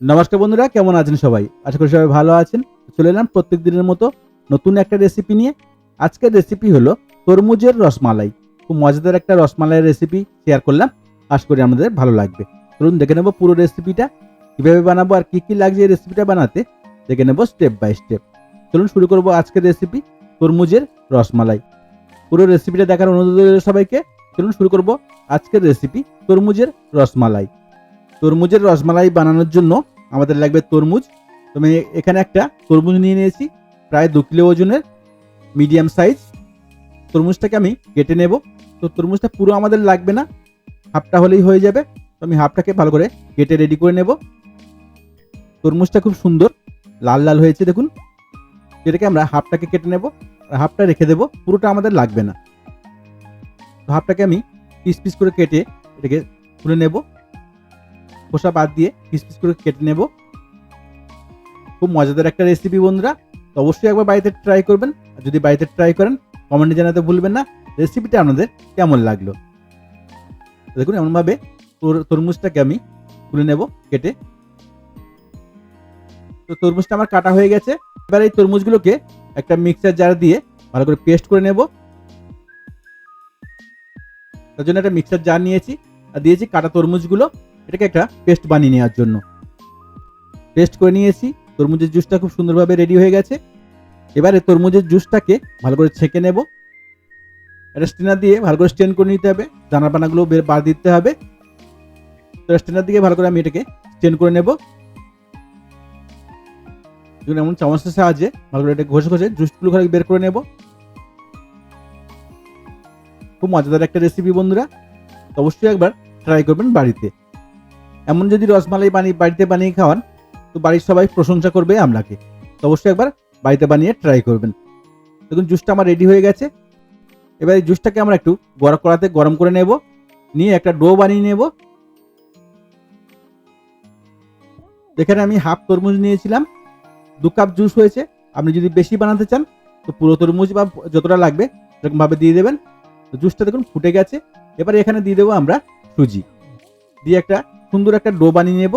নমস্কার বন্ধুরা, কেমন আছেন সবাই? আশা করি সবাই ভালো আছেন। চলে এলাম প্রত্যেক দিনের মতো নতুন একটা রেসিপি নিয়ে। আজকের রেসিপি হলো তরমুজের রসমালাই। খুব মজাদার একটা রসমালাইয়ের রেসিপি শেয়ার করলাম। আশা করি আমাদের ভালো লাগবে। চলুন দেখে নেব পুরো রেসিপিটা কীভাবে বানাবো আর কী কী লাগছে এই রেসিপিটা বানাতে, দেখে নেব স্টেপ বাই স্টেপ চলুন শুরু করব আজকের রেসিপি তরমুজের রসমালাই। পুরো রেসিপিটা দেখার অনুরোধ সবাইকে। চলুন শুরু করব আজকের রেসিপি তরমুজের রসমালাই। তরমুজের রসমালাই বানানোর জন্য আমাদের লাগবে তরমুজ। তো আমি এখানে একটা তরমুজ নিয়ে নিয়েছি, প্রায় দু কিলো ওজনের, মিডিয়াম সাইজ। তরমুজটাকে আমি কেটে নেব। তো তরমুজটা পুরো আমাদের লাগবে না, হাফটা হলেই হয়ে যাবে। তো আমি হাফটাকে ভালো করে কেটে রেডি করে নেব। তরমুজটা খুব সুন্দর, লাল লাল হয়েছে, দেখুন। এটাকে আমরা হাফটাকে কেটে নেব, আর হাফটা রেখে দেব, পুরোটা আমাদের লাগবে না। তো হাফটাকে আমি পিস পিস করে কেটে এটাকে তুলে নেব। খোসা বাদ দিয়ে পিস পিস করে কেটে নেব। খুব মজাদার একটা রেসিপি বন্ধুরা, তো অবশ্যই একবার বাড়িতে ট্রাই করবেন। আর যদি বাড়িতে ট্রাই করেন কমেন্টে জানাতে ভুলবেন না। রেসিপিটা আপনাদের কেমন লাগল? দেখুন, এমনভাবে তোর- তরমুজটাকে আমি তুলে নেব, কেটে। তো তরমুজটা আমার কাটা হয়ে গেছে। এবার এই তরমুজগুলোকে একটা মিক্সার জার দিয়ে ভালো করে পেস্ট করে নেব। তার জন্য একটা মিক্সার জার নিয়েছি। আর দিয়েছি কাটা তরমুজগুলো। এটাকে একটা পেস্ট বানিয়ে নেওয়ার জন্য। পেস্ট করে নিয়েছি, তরমুজের জুসটা খুব সুন্দরভাবে রেডি হয়ে গেছে। এবারে তরমুজের জুসটাকে ভালো করে ছেঁকে নেব। একটা স্টেনার দিয়ে ভালো করে স্টেন করে নিতে হবে। দানা পানাগুলো বের দিতে হবে। তো স্টেনার দিয়ে ভালো করে আমি এটাকে স্টেন করে নেব। এমন চামচের সাহায্যে ভালো করে এটা ঘষে ঘষে জুসগুলো ঘরে বের করে নেব। খুব মজাদার একটা রেসিপি বন্ধুরা। অবশ্যই একবার ট্রাই করবেন বাড়িতে। এমন যদি রসমালাই বানিয়ে বাড়িতে বানিয়ে খাওয়ান, তো বাড়ির সবাই প্রশংসা করবে আপনাকে তো অবশ্যই একবার বাড়িতে বানিয়ে ট্রাই করবেন। দেখুন জুসটা আমার রেডি হয়ে গেছে। এবার এই জুসটাকে আমরা একটু গরম করাতে গরম করে নেব। নিয়ে একটা ডো বানিয়ে নেব। এখানে আমি হাফ তরমুজ নিয়েছিলাম। দু কাপ জুস হয়েছে। আপনি যদি বেশি বানাতে চান, তো পুরো তরমুজ বা যতটা লাগবে, সেরকমভাবে দিয়ে দেবেন। তো জুসটা দেখুন ফুটে গেছে। এবার এখানে দিয়ে দেবো আমরা সুজি। দিয়ে একটা সুন্দর একটা ডো বানিয়ে নেব।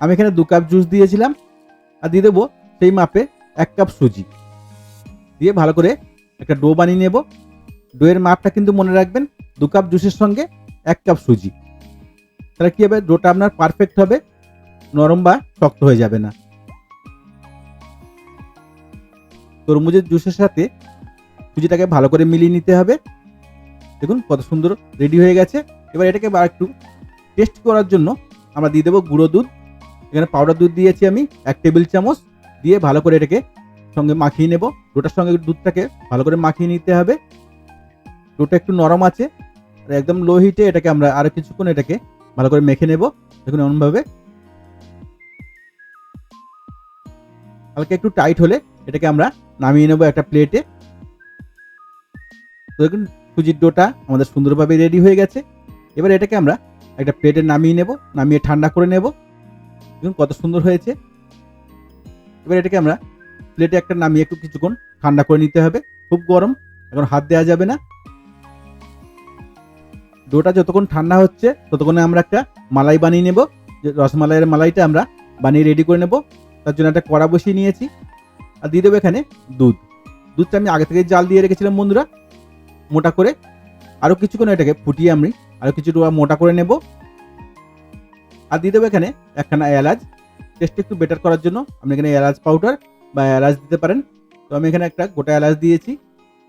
আমি এখানে দু কাপ জুস দিয়েছিলাম আর দিয়ে দেবো সেই মাপে এক কাপ সুজি। দিয়ে ভালো করে একটা ডো বানিয়ে নেব। ডোয়ের মাপটা কিন্তু মনে রাখবেন, দু কাপ জুসের সঙ্গে এক কাপ সুজি। তাহলে কী হবে? ডোটা আপনার পারফেক্ট হবে, নরম বা শক্ত হয়ে যাবে না। তরমুজের জুসের সাথে সুজিটাকে ভালো করে মিলিয়ে নিতে হবে। দেখুন কত সুন্দর রেডি হয়ে গেছে। এবার এটাকে আবার একটু টেস্ট করার জন্য আমরা দিয়ে দেবো গুঁড়ো দুধ। এখানে পাউডার দুধ দিয়েছি আমি, এক টেবিল চামচ দিয়ে ভালো করে এটাকে সঙ্গে মাখিয়ে নেব। ডোটার সঙ্গে দুধটাকে ভালো করে মাখিয়ে নিতে হবে। ডোটা একটু নরম আছে, আর একদম লো হিটে এটাকে আমরা আরও কিছুক্ষণ এটাকে ভালো করে মেখে নেব। দেখুন এমনভাবে। হালকা একটু টাইট হলে এটাকে আমরা নামিয়ে নেব একটা প্লেটে তো দেখুন সুজির ডোটা আমাদের সুন্দরভাবে রেডি হয়ে গেছে। এবার এটাকে আমরা একটা প্লেটে নামিয়ে নেব, নামিয়ে ঠান্ডা করে নেব। দেখুন কত সুন্দর হয়েছে। এবার এটাকে আমরা প্লেটে একটা নামিয়ে একটু কিছুক্ষণ ঠান্ডা করে নিতে হবে। খুব গরম, এখন হাত দেওয়া যাবে না। ডোটা যতক্ষণ ঠান্ডা হচ্ছে, ততক্ষণে আমরা একটা মালাই বানিয়ে নেব। যে রসমালাইয়ের মালাইটা আমরা বানিয়ে রেডি করে নেব। তার জন্য একটা কড়া বসিয়ে নিয়েছি। আর দিয়ে দেবো এখানে দুধ। দুধটা আমি আগে থেকে জাল দিয়ে রেখেছিলাম বন্ধুরা। মোটা করে আরও কিছুক্ষণ এটাকে ফুটিয়ে আমি আরও কিছু মোটা করে নেব। আর দিয়ে দেবো এখানে একখানা এলাচ। টেস্ট একটু বেটার করার জন্য আপনি এখানে এলাচ পাউডার বা এলাচ দিতে পারেন। তো আমি এখানে একটা গোটা এলাচ দিয়েছি।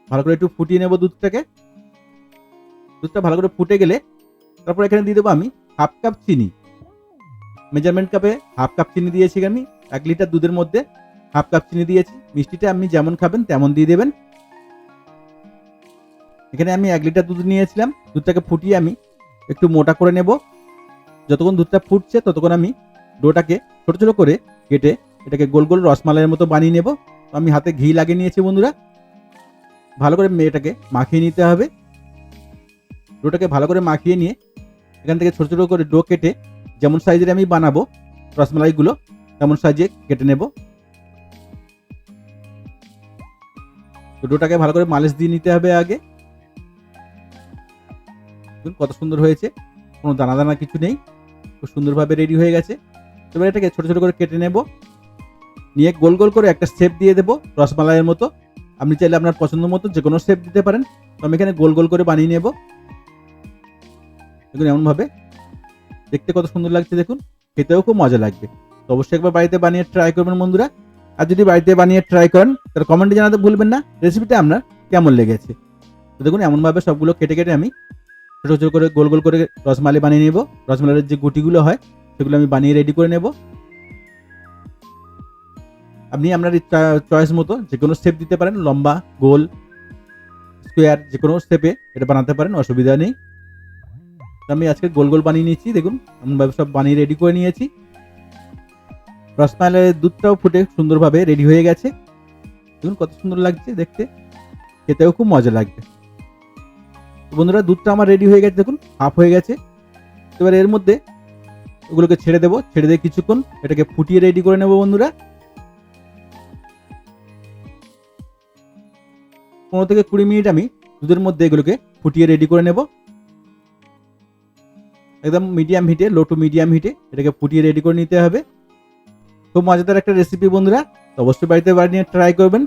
ভালো করে একটু ফুটিয়ে নেব দুধটাকে। দুধটা ভালো করে ফুটে গেলে তারপর এখানে দিয়ে দেবো আমি হাফ কাপ চিনি। মেজারমেন্ট কাপে হাফ কাপ চিনি দিয়েছি আমি, এক লিটার দুধের মধ্যে। হাফ কাপ চিনি দিয়েছি। মিষ্টিটা আপনি যেমন খাবেন তেমন দিয়ে দেবেন। এখানে আমি এক লিটার দুধ নিয়েছিলাম। দুধটাকে ফুটিয়ে আমি একটু মোটা করে নেব। যতক্ষণ দুধটা ফুটছে ততক্ষণ আমি ডোটাকে ছোটো ছোটো করে কেটে এটাকে গোল গোল রসমালাইয়ের মতো বানিয়ে নেব। তো আমি হাতে ঘি লাগিয়ে নিয়েছি বন্ধুরা। ভালো করে এটাকে মাখিয়ে নিতে হবে। ডোটাকে ভালো করে মাখিয়ে নিয়ে এখান থেকে ছোটো ছোটো করে ডো কেটে যেমন সাইজের আমি বানাবো রসমালাইগুলো, তেমন সাইজে কেটে নেব। তো ডোটাকে ভালো করে মালিশ দিয়ে নিতে হবে আগে। দেখুন কত সুন্দর হয়েছে। কোনো দানা দানা কিছু নেই। খুব সুন্দরভাবে রেডি হয়ে গেছে। এবার এটাকে ছোটো ছোটো করে কেটে নেব। নিয়ে গোল গোল করে একটা শেপ দিয়ে দেবো রসমালাইয়ের মতো। আপনি চাইলে আপনার পছন্দ মতো যে কোনো শেপ দিতে পারেন। তো আমি এখানে গোল গোল করে বানিয়ে নেব। দেখুন এমনভাবে। দেখতে কত সুন্দর লাগছে দেখুন। খেতেও খুব মজা লাগবে। তো অবশ্যই একবার বাড়িতে বানিয়ে ট্রাই করবেন বন্ধুরা। আর যদি বাড়িতে বানিয়ে ট্রাই করেন, তাহলে কমেন্টে জানাতে ভুলবেন না। রেসিপিটা আপনার কেমন লেগেছে? তো দেখুন এমনভাবে সবগুলো কেটে কেটে আমি ছোটো ছোটো করে গোল গোল করে রসমালাই বানিয়ে নেব। রসমালাইয়ের যে গুটিগুলো হয়, সেগুলো আমি বানিয়ে রেডি করে নেব। আপনি আপনার চয়েস মতো যে কোনো স্টেপ দিতে পারেন, লম্বা, গোল স্কোয়ার যে কোনো স্টেপে এটা বানাতে পারেন, অসুবিধা নেই। আমি আজকে গোল গোল বানিয়ে নিয়েছি, দেখুন, এমনভাবে সব বানিয়ে রেডি করে নিয়েছি। রসমালাইয়ের দুধটাও ফুটে সুন্দরভাবে রেডি হয়ে গেছে। দেখুন কত সুন্দর লাগছে দেখতে। খেতেও খুব মজা লাগবে। বন্ধুরা, দুধটা আমার রেডি হয়ে গেছে, দেখুন হাফ হয়ে গেছে। এবার এর মধ্যে ওগুলোকে ছেড়ে দেবো, ছেড়ে দিয়ে কিছুক্ষণ এটাকে ফুটিয়ে রেডি করে নেব বন্ধুরা। পনেরো থেকে কুড়ি মিনিট আমি দুধের মধ্যে এগুলোকে ফুটিয়ে রেডি করে নেব। একদম মিডিয়াম হিটে লো টু মিডিয়াম হিটে এটাকে ফুটিয়ে রেডি করে নিতে হবে। খুব মজাদার একটা রেসিপি বন্ধুরা, তো অবশ্যই বাড়িতে বানিয়ে ট্রাই করবেন।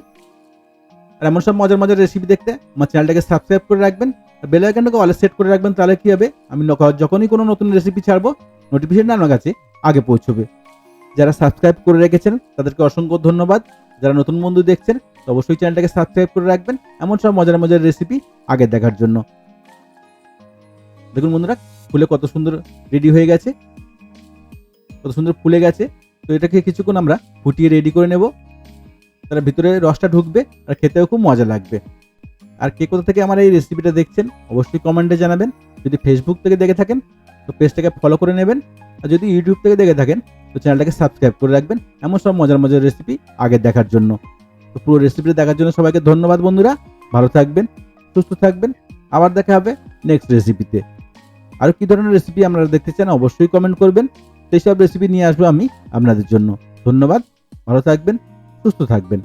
আর এমন সব মজার মজার রেসিপি দেখতে আমার চ্যানেলটাকে সাবস্ক্রাইব করে রাখবেন। বেল আইকনটাকে অলে সেট করে রাখবেন, তাহলে কি হবে? আমি যখনই কোনো নতুন রেসিপি ছাড়বো নোটিফিকেশন আপনার কাছে আগে পৌঁছবে। যারা সাবস্ক্রাইব করে রেখেছেন, তাদেরকে অসংখ্য ধন্যবাদ। যারা নতুন বন্ধু দেখছেন অবশ্যই চ্যানেলটাকে সাবস্ক্রাইব করে রাখবেন। এমন সব মজার মজার রেসিপি আগে দেখার জন্য। দেখুন বন্ধুরা, ফুলে কত সুন্দর রেডি হয়ে গেছে। কত সুন্দর ফুলে গেছে। তো এটাকে কিছুক্ষণ আমরা ফুটিয়ে রেডি করে নেব। তার ভিতরে রসটা ঢুকবে, আর খেতেও খুব মজা লাগবে। আর কে কোথা থেকে আমার এই রেসিপিটা দেখছেন, অবশ্যই কমেন্টে জানাবেন। যদি ফেসবুক থেকে দেখে থাকেন, তো পেজটাকে ফলো করে নেবেন। আর যদি ইউটিউব থেকে দেখে থাকেন, তো চ্যানেলটাকে সাবস্ক্রাইব করে রাখবেন। এমন সব মজার মজার রেসিপি আগে দেখার জন্য। তো পুরো রেসিপিটা দেখার জন্য সবাইকে ধন্যবাদ, বন্ধুরা। ভালো থাকবেন, সুস্থ থাকবেন। আবার দেখা হবে নেক্সট রেসিপিতে আরও কী ধরনের রেসিপি আপনারা দেখতে চান, অবশ্যই কমেন্ট করবেন। সেই সব রেসিপি নিয়ে আসব আমি আপনাদের জন্য। ধন্যবাদ, ভালো থাকবেন, সুস্থ থাকবেন।